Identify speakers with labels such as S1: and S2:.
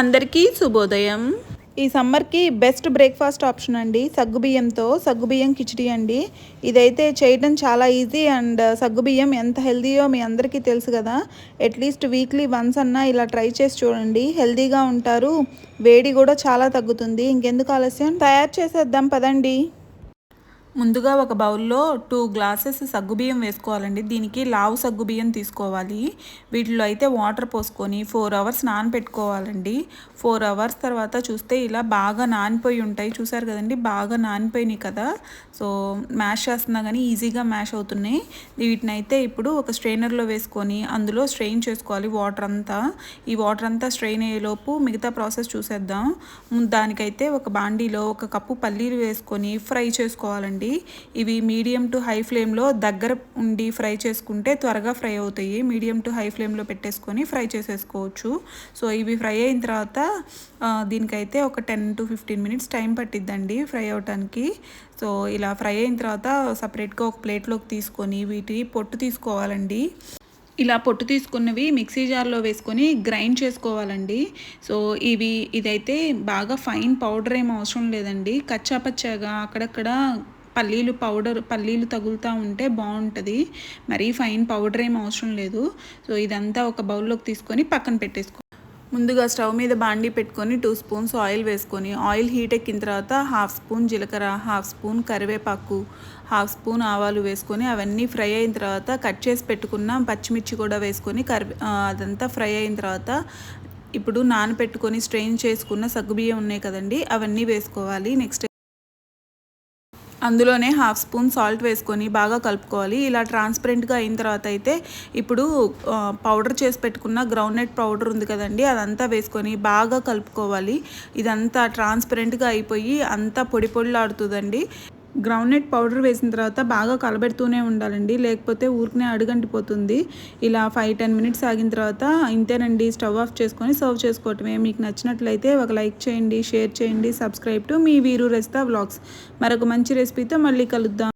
S1: అందరికీ శుభోదయం. ఈ సమ్మర్కి బెస్ట్ బ్రేక్ఫాస్ట్ ఆప్షన్ అండి సగ్గుబియ్యంతో సగ్గుబియ్యం కిచిడి అండి. ఇదైతే చేయడం చాలా ఈజీ అండ్ సగ్గుబియ్యం ఎంత హెల్దీయో మీ అందరికీ తెలుసు కదా. అట్లీస్ట్ వీక్లీ వన్స్ అన్నా ఇలా ట్రై చేసి చూడండి. హెల్దీగా ఉంటారు వేడి కూడా చాలా తగ్గుతుంది. ఇంకెందుకు ఆలస్యం? తయారు చేసేద్దాం పదండి. ముందుగా ఒక బౌల్లో టూ గ్లాసెస్ సగ్గుబియ్యం వేసుకోవాలండి. దీనికి లావు సగ్గుబియ్యం తీసుకోవాలి. వీటిలో అయితే వాటర్ పోసుకొని ఫోర్ అవర్స్ నానబెట్టుకోవాలండి ఫోర్ అవర్స్ తర్వాత చూస్తే ఇలా బాగా నానిపోయి ఉంటాయి. చూసారు కదండి? బాగా నానిపోయినాయి కదా. సో మ్యాష్ చేస్తున్నా కానీ ఈజీగా మ్యాష్ అవుతున్నాయి. వీటిని అయితే ఇప్పుడు ఒక స్ట్రెయినర్లో వేసుకొని అందులో స్ట్రెయిన్ చేసుకోవాలి వాటర్ అంతా. ఈ వాటర్ అంతా స్ట్రెయిన్ అయ్యేలోపు మిగతా ప్రాసెస్ చూసేద్దాం. దానికైతే ఒక బాండీలో ఒక కప్పు పల్లీలు వేసుకొని ఫ్రై చేసుకోవాలండి. చేసుకోండి ఇవి మీడియం టు హై ఫ్లేమ్లో దగ్గర ఉండి ఫ్రై చేసుకుంటే త్వరగా ఫ్రై అవుతాయి. మీడియం టు హై ఫ్లేమ్లో పెట్టేసుకొని ఫ్రై చేసేసుకోవచ్చు. సో ఇవి ఫ్రై అయిన తర్వాత దీనికైతే ఒక ten to fifteen minutes time పట్టిద్దండి fry అవటానికి. సో ఇలా ఫ్రై అయిన తర్వాత సపరేట్గా ఒక ప్లేట్లోకి తీసుకొని వీటి పొట్టు తీసుకోవాలండి. ఇలా పొట్టు తీసుకున్నవి మిక్సీ జార్లో వేసుకొని గ్రైండ్ చేసుకోవాలండి. సో ఇవి ఇదైతే బాగా ఫైన్ పౌడర్ ఏం అవసరం లేదండి. కచ్చాపచ్చాగా అక్కడక్కడ పల్లీలు పౌడర్ పల్లీలు తగులుతూ ఉంటే బాగుంటుంది. మరీ ఫైన్ పౌడర్ ఏం అవసరం లేదు. సో ఇదంతా ఒక బౌల్లోకి తీసుకొని పక్కన పెట్టేసుకో. ముందుగా స్టవ్ మీద బాండీ పెట్టుకొని టూ స్పూన్స్ ఆయిల్ వేసుకొని ఆయిల్ హీట్ ఎక్కిన తర్వాత హాఫ్ స్పూన్ జీలకర్ర హాఫ్ స్పూన్ కరివేపాకు హాఫ్ స్పూన్ ఆవాలు వేసుకొని అవన్నీ ఫ్రై అయిన తర్వాత కట్ చేసి పెట్టుకున్న పచ్చిమిర్చి కూడా వేసుకొని కరివే అదంతా ఫ్రై అయిన తర్వాత ఇప్పుడు నానపెట్టుకొని స్ట్రెయిన్ చేసుకున్న సగ్గుబియ్యం ఉన్నాయి కదండి అవన్నీ వేసుకోవాలి. నెక్స్ట్ అందులోనే హాఫ్ స్పూన్ సాల్ట్ వేసుకొని బాగా కలుపుకోవాలి. ఇలా ట్రాన్స్పరెంట్గా అయిన తర్వాత అయితే ఇప్పుడు పౌడర్ చేసి పెట్టుకున్న గ్రౌండ్నట్ పౌడర్ ఉంది కదండి అదంతా వేసుకొని బాగా కలుపుకోవాలి. ఇదంతా ట్రాన్స్పరెంట్గా అయిపోయి అంతా పొడి పొడిలాడుతుందండి. గ్రౌండ్నట్ పౌడర్ వేసిన తర్వాత బాగా కలబెడుతూనే ఉండాలండి. లేకపోతే ఊరికనే అడుగంటిపోతుంది. ఇలా ఫైవ్ టెన్ మినిట్స్ ఆగిన తర్వాత ఇంతేనండి. స్టవ్ ఆఫ్ చేసుకొని సర్వ్ చేసుకోవటమే. మీకు నచ్చినట్లయితే ఒక లైక్ చేయండి షేర్ చేయండి సబ్స్క్రైబ్ టు మీ వీరు రెస్తా వ్లాగ్స్. మరొక మంచి రెసిపీతో మళ్ళీ కలుద్దాం.